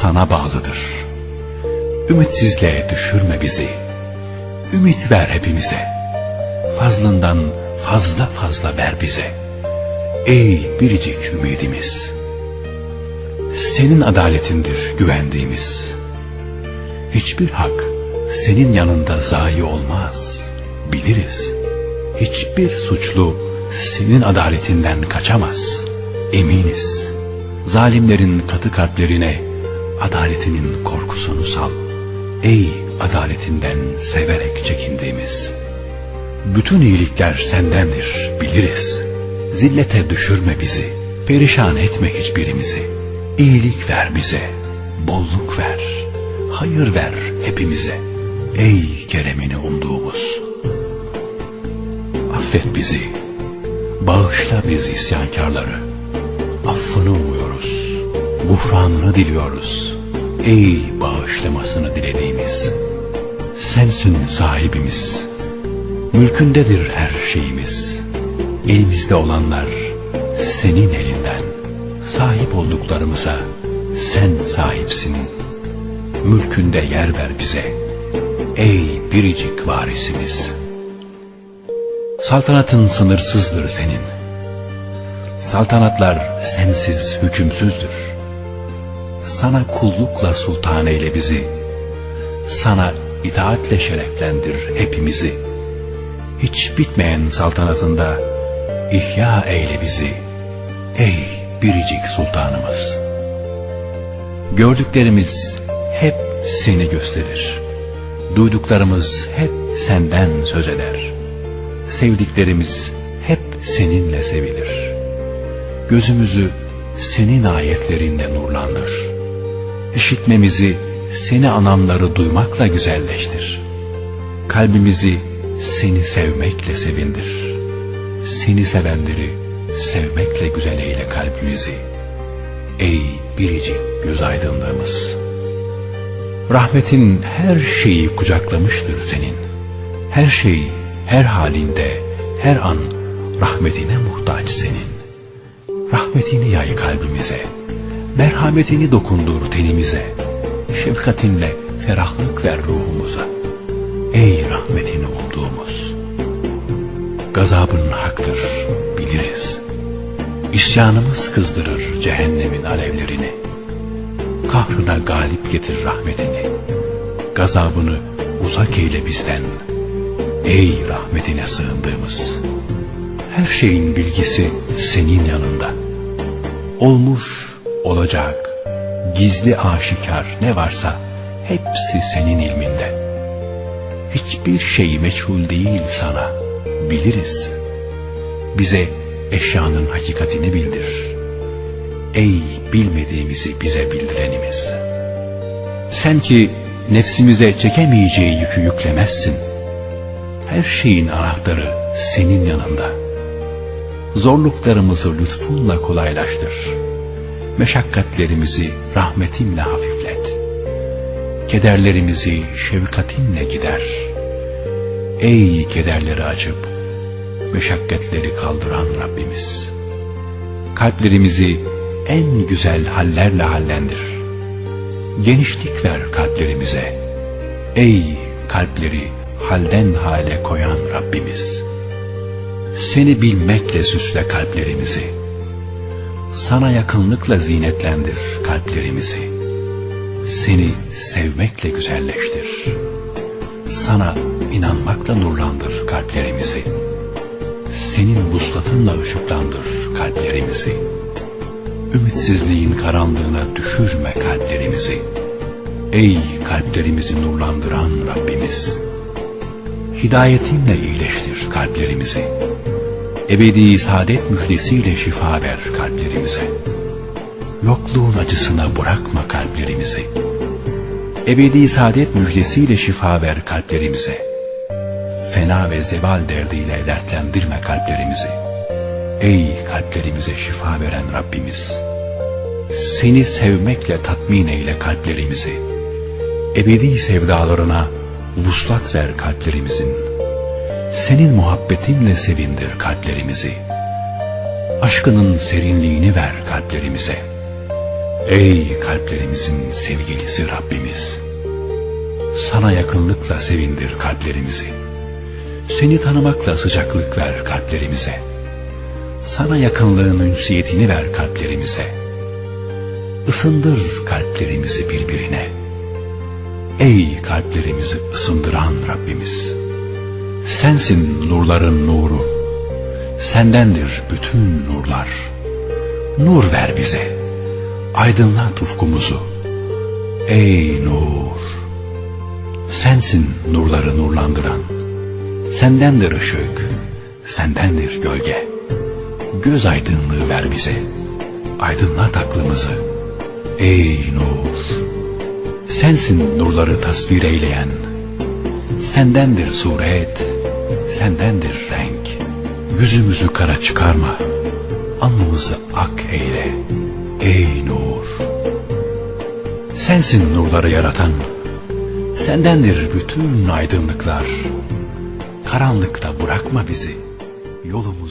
Sana bağlıdır. Ümitsizliğe düşürme bizi. Ümit ver hepimize. Fazlından fazla fazla ver bize. Ey biricik ümidimiz. Senin adaletindir güvendiğimiz. Hiçbir hak senin yanında zayi olmaz. Biliriz. Hiçbir suçlu senin adaletinden kaçamaz. Eminiz. Zalimlerin katı kalplerine adaletinin korkusunu sal. Ey adaletinden severek çekindiğimiz. Bütün iyilikler sendendir, biliriz. Zillete düşürme bizi, perişan etme hiçbirimizi. İyilik ver bize, bolluk ver, hayır ver hepimize. Ey keremini umduğumuz. Affet bizi, bağışla biz isyankarları. Affını umuyoruz, gufranını diliyoruz. Ey bağışlamasını dilediğimiz. Sensin sahibimiz. Mülkündedir her şeyimiz. Elimizde olanlar senin elinden. Sahip olduklarımıza sen sahipsin. Mülkünde yer ver bize. Ey biricik varisimiz. Saltanatın sınırsızdır senin. Saltanatlar sensiz hükümsüzdür. Sana kullukla sultan eyle bizi. Sana itaatle şereflendir hepimizi. Hiç bitmeyen saltanatında ihya eyle bizi. Ey biricik sultanımız. Gördüklerimiz hep seni gösterir. Duyduklarımız hep senden söz eder. Sevdiklerimiz hep seninle sevilir. Gözümüzü senin ayetlerinle nurlandır. İşitmemizi seni ananları duymakla güzelleştir. Kalbimizi seni sevmekle sevindir. Seni sevenleri sevmekle güzel eyle kalbimizi. Ey biricik göz aydınlığımız. Rahmetin her şeyi kucaklamıştır senin. Her şey, her halinde, her an rahmetine muhtaç senin. Rahmetini yay kalbimize. Merhametini dokundur tenimize. Şefkatinle ferahlık ver ruhumuza. Ey rahmetini umduğumuz. Gazabın haktır, biliriz. İsyanımız kızdırır cehennemin alevlerini. Kahrına galip getir rahmetini. Gazabını uzak eyle bizden. Ey rahmetine sığındığımız. Her şeyin bilgisi senin yanında. Olmuş, olacak, gizli aşikar ne varsa hepsi senin ilminde. Hiçbir şey meçhul değil sana, biliriz. Bize eşyanın hakikatini bildir. Ey bilmediğimizi bize bildirenimiz. Sen ki nefsimize çekemeyeceği yükü yüklemezsin. Her şeyin anahtarı senin yanında. Zorluklarımızı lütfunla kolaylaştır. Meşakkatlerimizi rahmetinle hafiflet. Kederlerimizi şefkatinle gider. Ey kederleri açıp meşakkatleri kaldıran Rabbimiz. Kalplerimizi en güzel hallerle hallendir. Genişlik ver kalplerimize. Ey kalpleri halden hale koyan Rabbimiz. Seni bilmekle süsle kalplerimizi. Sana yakınlıkla zinetlendir kalplerimizi. Seni sevmekle güzelleştir. Sana inanmakla nurlandır kalplerimizi. Senin vuslatınla ışıklandır kalplerimizi. Ümitsizliğin karanlığına düşürme kalplerimizi. Ey kalplerimizi nurlandıran Rabbimiz. Hidayetinle iyileştir kalplerimizi. Ebedi saadet müjdesiyle şifa ver kalplerimize. Yokluğun acısına bırakma kalplerimizi. Ebedi saadet müjdesiyle şifa ver kalplerimize. Fena ve zeval derdiyle dertlendirme kalplerimizi. Ey kalplerimize şifa veren Rabbimiz! Seni sevmekle tatmin eyle kalplerimizi. Ebedi sevdalarına vuslat ver kalplerimizin. Senin muhabbetinle sevindir kalplerimizi. Aşkının serinliğini ver kalplerimize. Ey kalplerimizin sevgilisi Rabbimiz! Sana yakınlıkla sevindir kalplerimizi. Seni tanımakla sıcaklık ver kalplerimize. Sana yakınlığın ünsiyetini ver kalplerimize. Isındır kalplerimizi birbirine. Ey kalplerimizi ısındıran Rabbimiz! Sensin nurların nuru. Sendendir bütün nurlar. Nur ver bize. Aydınlat ufkumuzu. Ey nur! Sensin nurları nurlandıran. Sendendir ışık. Sendendir gölge. Göz aydınlığı ver bize. Aydınlat aklımızı. Ey nur! Sensin nurları tasvir eyleyen. Sendendir suret. Sendendir renk. Yüzümüzü kara çıkarma. Alnımızı ak eyle. Ey nur! Sensin nurları yaratan. Sendendir bütün aydınlıklar. Karanlıkta bırakma bizi. Yolumuz